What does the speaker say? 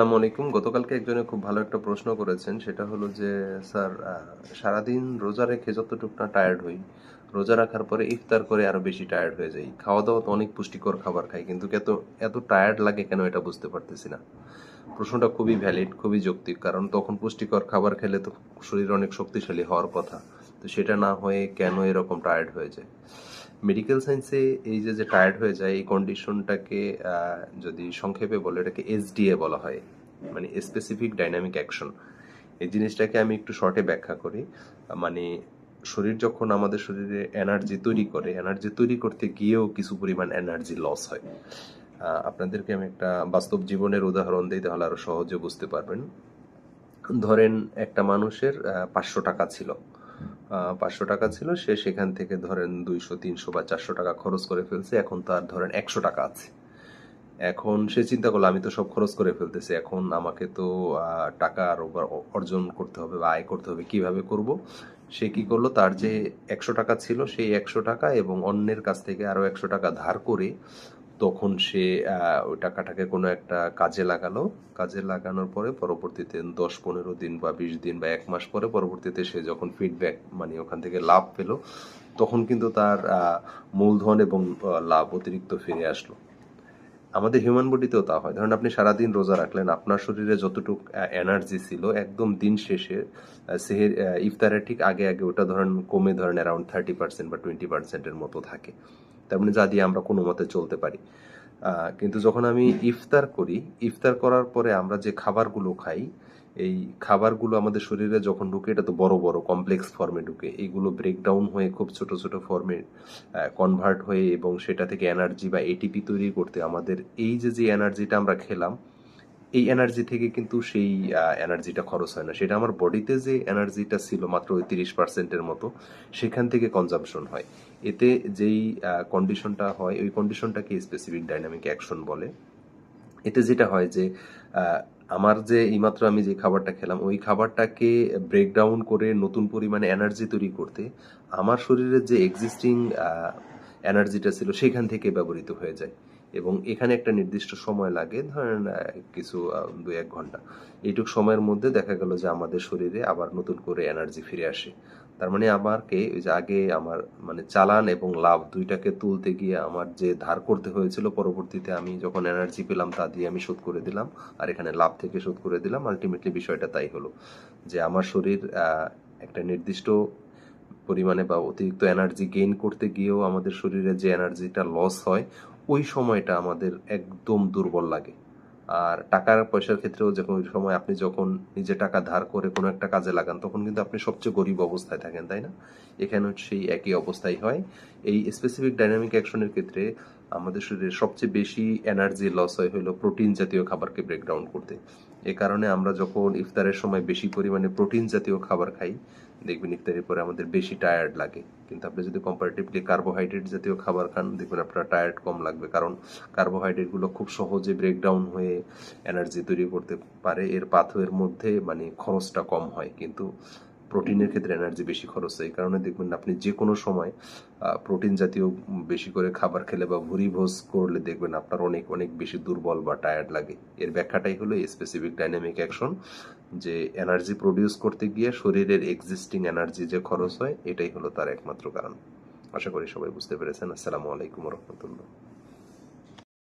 আসসালামু আলাইকুম। গতকালকে একজনে খুব ভালো একটা প্রশ্ন করেছেন। সেটা হলো যে, স্যার সারাদিন রোজা রেখে যতটুকু না টায়ার্ড হই, রোজা রাখার পরে ইফতার করে আরও বেশি টায়ার্ড হয়ে যাই। খাওয়া দাওয়া তো অনেক পুষ্টিকর খাবার খাই, কিন্তু এত এত টায়ার্ড লাগে কেন এটা বুঝতে পারতেছি না। প্রশ্নটা খুবই ভ্যালিড খুবই যৌক্তিক, কারণ তখন পুষ্টিকর খাবার খেলে তো শরীর অনেক শক্তিশালী হওয়ার কথা। তো সেটা না হয়ে কেন এরকম টায়ার্ড হয়ে যায়? মেডিকেল সায়েন্সে এই যে যে টায়ার্ড হয়ে যায়, এই কন্ডিশনটাকে যদি সংক্ষেপে বলে, এটাকে এসডিএ বলা হয় মানে স্পেসিফিক ডাইনামিক অ্যাকশন এই জিনিসটাকে আমি একটু শর্টে ব্যাখ্যা করি। মানে শরীর যখন আমাদের শরীরে এনার্জি তৈরি করে এনার্জি তৈরি করতে গিয়েও কিছু পরিমাণ এনার্জি লস হয়। আপনাদেরকে আমি একটা বাস্তব জীবনের উদাহরণ দিই, তাহলে আরও সহজে বুঝতে পারবেন। ধরেন একটা মানুষের পাঁচশো টাকা ছিল। পাঁচশো টাকা ছিল। সে সেখান থেকে ধরেন দুইশো, তিনশো বা চারশো টাকা খরচ করে ফেলছে। এখন তার ধরেন একশো টাকা আছে। এখন সে চিন্তা করল, আমি তো সব খরচ করে ফেলতেছি। এখন আমাকে তো টাকা আরও বা- অর্জন করতে হবে বা আয় করতে হবে। কীভাবে করব? সে কি করল, তার যে একশো টাকা ছিল, সেই একশো টাকা এবং অন্যের কাছ থেকে আরও একশো টাকা ধার করে তখন সে ওই টাকাটাকে কোনো একটা কাজে লাগালো। কাজে লাগানোর পরে পরবর্তীতে দশ, পনেরো দিন বা বিশ দিন বা এক মাস পরে পরবর্তীতে সে যখন ফিডব্যাক মানে ওখান থেকে লাভ পেল, তখন কিন্তু তার মূলধন এবং লাভ অতিরিক্ত ফিরে আসলো। আমাদের হিউম্যান বডিতেও তা হয়। ধরেন আপনি সারাদিন রোজা রাখলেন, আপনার শরীরে যতটুকু এনার্জি ছিল, একদম দিন শেষে সেহের ইফতারের ঠিক আগে আগে ওটা ধরেন কমে ধরেন অ্যারাউন্ড থার্টি পার্সেন্ট বা টোয়েন্টি পার্সেন্টের মতো থাকে। তার মানে যা দিয়ে আমরা কোনো মতে চলতে পারি। কিন্তু যখন আমি ইফতার করি, ইফতার করার পরে আমরা যে খাবারগুলো খাই, এই খাবারগুলো আমাদের শরীরে যখন ঢুকে, এটা তো বড় বড় কমপ্লেক্স ফর্মে ঢুকে। এইগুলো ব্রেকডাউন হয়ে খুব ছোট ছোট ফর্মে কনভার্ট হয়ে এবং সেটা থেকে এনার্জি বা এটিপি তৈরি করতে আমাদের, এই যে যে এনার্জিটা আমরা খেলাম এই এনার্জি থেকে কিন্তু সেই এনার্জিটা খরচ হয় না। সেটা আমার বডিতে যে এনার্জিটা ছিল মাত্র ওই তিরিশ পার্সেন্টের মতো, সেখান থেকে কনজাম্পশন হয়। এতে যেই কন্ডিশনটা হয়, ওই কন্ডিশনটাকে স্পেসিফিক ডাইনামিক অ্যাকশন বলে। এতে যেটা হয় যে আমার যে এইমাত্র আমি যে খাবারটা খেলাম, ওই খাবারটাকে ব্রেকডাউন করে নতুন পরিমাণে এনার্জি তৈরি করতে আমার শরীরের যে এক্সিস্টিং এনার্জিটা ছিল, সেখান থেকে ব্যবহৃত হয়ে যায়। এবং এখানে একটা নির্দিষ্ট সময় লাগে, ধরেন কিছু দুই এক ঘণ্টা। এইটুক সময়ের মধ্যে দেখা গেল যে আমাদের শরীরে আবার নতুন করে এনার্জি ফিরে আসে। তার মানে আমাকে ওই যে আগে আমার মানে চালান এবং লাভ দুইটাকে তুলতে গিয়ে আমার যে ধার করতে হয়েছিল, পরবর্তীতে আমি যখন এনার্জি পেলাম তা দিয়ে আমি শোধ করে দিলাম, আর এখানে লাভ থেকে শোধ করে দিলাম। আলটিমেটলি বিষয়টা তাই হলো যে আমার শরীর একটা নির্দিষ্ট পরিমাণে বা অতিরিক্ত এনার্জি গেইন করতে গিয়েও আমাদের শরীরে যে এনার্জিটা লস হয় ওই সময়টা আমাদের একদম দুর্বল লাগে। আর টাকার পয়সার ক্ষেত্রেও যখন ওই সময় আপনি যখন নিজে টাকা ধার করে কোনো একটা কাজে লাগান, তখন কিন্তু আপনি সবচেয়ে গরিব অবস্থায় থাকেন, তাই না? এখানে সেই একই অবস্থাই হয়। এই স্পেসিফিক ডাইনামিক অ্যাকশনের ক্ষেত্রে আমাদের শরীরে সবচেয়ে বেশি এনার্জি লস হয় হলো প্রোটিন জাতীয় খাবারকে ব্রেকডাউন করতে। এ কারণে আমরা যখন ইফতারের সময় বেশি পরিমাণে প্রোটিন জাতীয় খাবার খাই, দেখবেন ইফতারের পরে আমাদের বেশি টায়ার্ড লাগে। কিন্তু আপনি যদি কম্পারেটিভলি কার্বোহাইড্রেট জাতীয় খাবার খান, দেখবেন আপনার টায়ার্ড কম লাগবে। কারণ কার্বোহাইড্রেটগুলো খুব সহজে ব্রেকডাউন হয়ে এনার্জি তৈরি করতে পারে। এর পাথরের মধ্যে মানে খরচটা কম হয়। কিন্তু প্রোটিনের ক্ষেত্রে এনার্জি বেশি খরচ হয়। এই কারণে দেখবেন আপনি যে কোনো সময় প্রোটিন জাতীয় বেশি করে খাবার খেলে বা ভুরি ভোজ করলে দেখবেন আপনার অনেক অনেক বেশি দুর্বল বা টায়ার্ড লাগে। এর ব্যাখ্যাটাই হলো স্পেসিফিক ডাইনামিক অ্যাকশন যে এনার্জি প্রডিউস করতে গিয়ে শরীরের এক্সিস্টিং এনার্জি যে খরচ হয়, এটাই হলো তার একমাত্র কারণ। আশা করি সবাই বুঝতে পেরেছেন। আসসালামু আলাইকুম রহমতুল্লাহ।